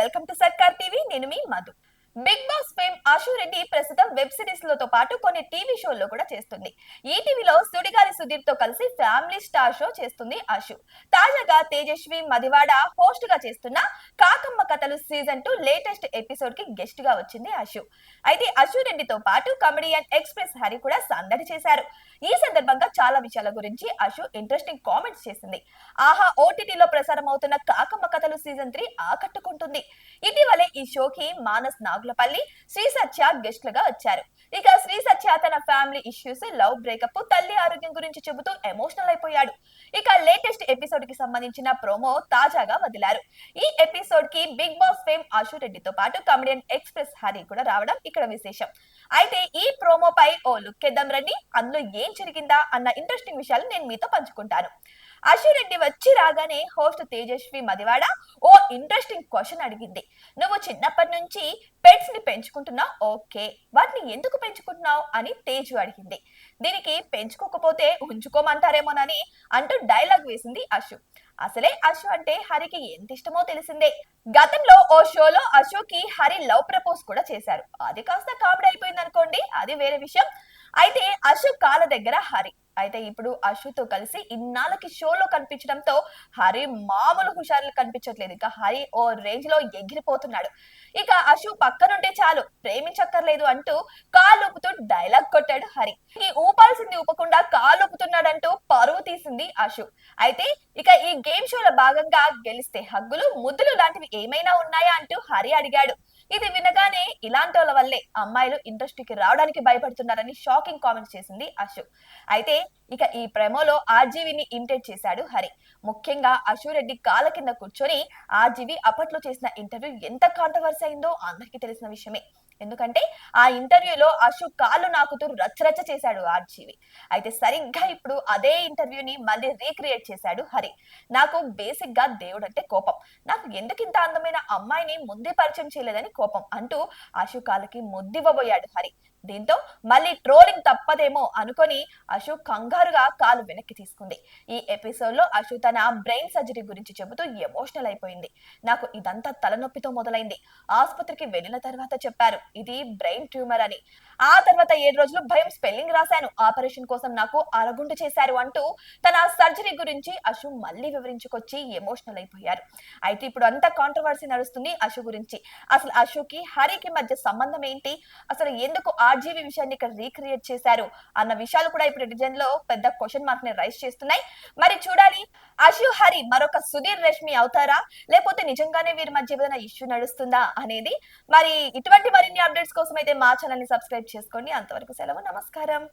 Welcome to Sarkar TV. నేను మీ Madhu. Bigg Boss fame Ashu Reddy ప్రస్తుతం web సిరీస్లతో పాటు కొన్ని టీవీ షోల్లో కూడా చేస్తుంది. ఈ టీవీలో సుడిగాలి సుధీర్తో కలిసి ఫ్యామిలీ స్టార్ షో చేస్తుంది ఆశు. తాజాగా తేజస్వి మదివాడ హోస్ట్గా చేస్తున్న Kakamma Kathalu season two latest ఎపిసోడ్కి గెస్ట్గా వచ్చింది ఆశు. అయితే అశు రెడ్డితో పాటు కమెడియన్ ఎక్స్ప్రెస్ హరి కూడా సందడి చేశారు. ఈ సందర్భంగా చాలా విషయాల గురించి అశు ఇంట్రెస్టింగ్ కామెంట్స్ చేసింది. ఆహా ఓటీటీలో ప్రసారం అవుతున్న కాకమ్మ కథలు సీజన్ త్రీ ఉంటుంది. ఇటీవలే ఈ షోకి మానస్ నాగులపల్లి శ్రీ సత్య గెస్ట్ లుగా వచ్చారు. ఇక శ్రీ సత్య తన ఫ్యామిలీ ఇష్యూస్ లవ్ బ్రేకప్ తల్లి ఆరోగ్యం గురించి చెబుతూ ఎమోషనల్ అయిపోయాడు. ఇక లేటెస్ట్ ఎపిసోడ్కి సంబంధించిన ప్రోమో తాజాగా వదిలారు. ఈ ఎపిసోడ్కి బిగ్ బాస్ ఫేమ్ ఆశు రెడ్డితో పాటు కమెడియన్ ఎక్స్ప్రెస్ హరి కూడా రావడం ఇక్కడ విశేషం. అయితే ఈ ప్రోమో పై ఓ లుక్ ఎద్దాం రండి. అందులో ఏం జరిగిందా అన్న ఇంట్రెస్టింగ్ విషయాలు నేను మీతో పంచుకుంటాను. రెడ్డి వచ్చి రాగానే హోస్ట్ తేజస్వి మదివాడ ఓ ఇంట్రెస్టింగ్ క్వశ్చన్ అడిగింది. నువ్వు చిన్నప్పటి నుంచి పెట్స్ని పెంచుకుంటున్నావు? ఓకే. వాటిని ఎందుకు పెంచుకుంటున్నావు? అని తేజు అడిగింది. దీనికి పెంచుకోకపోతే ఉంచుకోమంటారేమోనని అంటూ డైలాగ్ వేసింది అశు. అసలే అశు అంటే హరికి ఎంత ఇష్టమో తెలిసిందే. గతంలో ఓ షోలో అశోకి హరి లవ్ ప్రపోజ్ కూడా చేశారు. అది కాస్త కామెడీ అయిపోయింది అనుకోండి అది వేరే విషయం. అయితే అశోక్ కాల దగ్గర హరి. అయితే ఇప్పుడు అశుతో కలిసి ఇన్నాళ్ళకి షోలో కనిపించడంతో హరి మామూలు హుషారులు కనిపించట్లేదు. ఇక హరి ఓ రేంజ్లో ఎగిరిపోతున్నాడు. ఇక అశు పక్కనుంటే చాలు ప్రేమించక్కర్లేదు అంటూ కాలుపుతూ డైలాగ్ కొట్టాడు హరి. ఈ ఊపాల్సింది ఊపకుండా కాలుపుతున్నాడంటూ పరువు తీసింది అశు. అయితే ఇక ఈ గేమ్ షోలో భాగంగా గెలిస్తే హగ్గులు ముద్దులు లాంటివి ఏమైనా ఉన్నాయా అంటూ హరి అడిగాడు. ఇది వినగానే ఇలాంటి వాళ్ళ వల్లే అమ్మాయిలు ఇండస్ట్రీకి రావడానికి భయపడుతున్నారని షాకింగ్ కామెంట్స్ చేసింది అశు. అయితే ఇక ఈ ప్రేమలో ఆర్జీవిని ఇమిటేట్ చేశాడు హరి. ముఖ్యంగా అశురెడ్డి కాళ్ళ కింద కూర్చొని ఆర్జీవి అప్పట్లో చేసిన ఇంటర్వ్యూ ఎంత కాంట్రవర్సీ అయిందో అందరికీ తెలిసిన విషయమే. ఎందుకంటే ఆ ఇంటర్వ్యూలో అశు కాళ్ళు నాకుతూ రచ్చరచ్చ చేశాడు ఆర్జీవి. అయితే సరిగ్గా ఇప్పుడు అదే ఇంటర్వ్యూని మళ్ళీ రీక్రియేట్ చేశాడు హరి. నాకు బేసిక్గా దేవుడు అంటే కోపం. నాకు ఎందుకు ఇంత అందమైన అమ్మాయిని ముందే పరిచయం చేయలేదని కోపం కోపం అంటూ ఆశుకాలకి కాళ్ళకి ముద్దివ్వబోయాడు హరి. దీంతో మళ్ళీ ట్రోలింగ్ తప్పదేమో అనుకొని అశు కంగారుగా కాలు వెనక్కి తీసుకుంది. ఈ ఎపిసోడ్లో అశు తన బ్రెయిన్ సర్జరీ గురించి చెబుతూ ఎమోషనల్ అయిపోయింది. నాకు ఇదంతా తలనొప్పితో మొదలైంది. ఆసుపత్రికి వెళ్ళిన తర్వాత చెప్పారు ఇది బ్రెయిన్ ట్యూమర్ అని. ఆ తర్వాత ఏడు రోజులు భయం స్పెల్లింగ్ రాశాను. ఆపరేషన్ కోసం నాకు అరగుండు చేశారు అంటూ తన సర్జరీ గురించి అశు మళ్ళీ వివరించుకొచ్చి ఎమోషనల్ అయిపోయారు. అయితే ఇప్పుడు అంత కాంట్రవర్సీ నడుస్తుంది అశు గురించి. అసలు అశుకి హరికి మధ్య సంబంధం ఏంటి? అసలు ఎందుకు ఆర్జీవి విషయాన్ని ఇక్కడ రీక్రియేట్ చేశారు అన్న విషయాలు కూడా ఇప్పుడు డిజైన్లో పెద్ద క్వశ్చన్ మార్క్ని రైస్ చేస్తున్నాయి. మరి చూడాలి అశు హరి మరొక సుధీర్ రష్మి అవుతారా? లేకపోతే నిజంగానే వీరి మధ్య ఏదైనా ఇష్యూ నడుస్తుందా అనేది? మరి ఇటువంటి మరిన్ని అప్డేట్స్ కోసం అయితే మా ఛానల్ని సబ్స్క్రైబ్ చేసుకోండి. అంతవరకు సెలవు నమస్కారం.